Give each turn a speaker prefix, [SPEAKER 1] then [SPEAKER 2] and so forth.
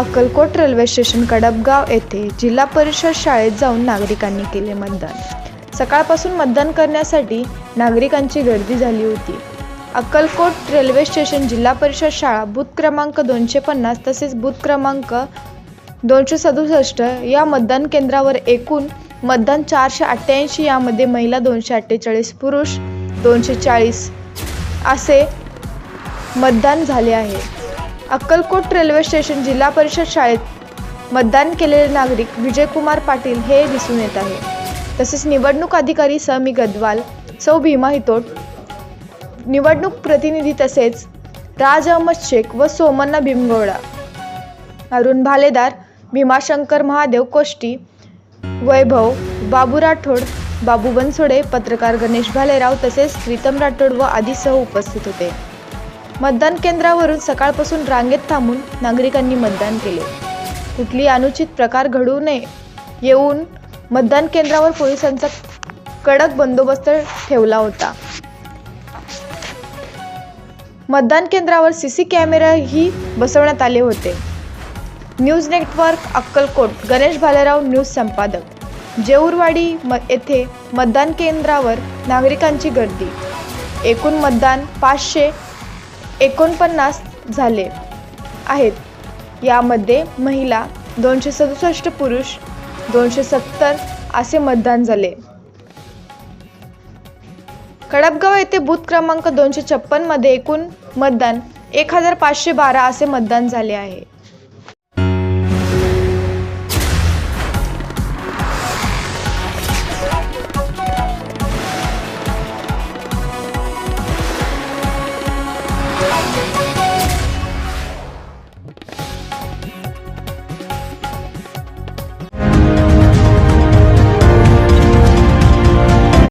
[SPEAKER 1] Akkalkot railway station कडपगाव येथे जिल्हा परिषद शाळेत जाऊन नागरिकांनी केले मतदान. सकाळपासून मतदान करण्यासाठी नागरिकांची गर्दी झाली होती. अक्कलकोट रेल्वे स्टेशन जिल्हा परिषद शाळा बूथ क्रमांक दोनशे पन्नास तसेच बूथ क्रमांक दोनशे सदुसष्ट या मतदान केंद्रावर एकूण मतदान चारशे अठ्ठ्याऐंशी यामध्ये महिला दोनशे अठ्ठेचाळीस पुरुष दोनशे चाळीस असे मतदान झाले आहे. अक्कलकोट रेल्वे स्टेशन जिल्हा परिषद शाळेत मतदान केलेले नागरिक विजयकुमार पाटील हे दिसून येत आहे. तसेच निवडणूक अधिकारी समी गदवाल सौ भीमा हितोट निवडणूक प्रतिनिधी तसेच राज अहमद शेख व सोमन्ना भीमगौडा अरुण भालेदार भीमाशंकर महादेव कोष्टी वैभव बाबू राठोड बाबू बनसोडे पत्रकार गणेश भालेराव तसेच प्रीतम राठोड व आदीसह उपस्थित होते. मतदान केंद्रावरून सकाळपासून रांगेत थांबून नागरिकांनी मतदान केले. कुठली अनुचित प्रकार घडू नये येऊन मतदान केंद्रावर पोलिसांचा कडक बंदोबस्त ठेवला होता. मतदान केंद्रावर सी सी कॅमेराही बसवण्यात आले होते. News network Akkalkot Ganesh Bhalerao news संपादक. जेऊरवाडी म येथे मतदान केंद्रावर नागरिकांची गर्दी. एकूण मतदान पाचशे एकोणपन्नास झाले आहेत. यामध्ये महिला दोनशे सदुसष्ट पुरुष दोनशे सत्तर असे मतदान झाले. कडपगाव येथे बूथ क्रमांक दोनशे छप्पनमध्ये एकूण मतदान एक हजार पाचशे बारा असे मतदान झाले आहे.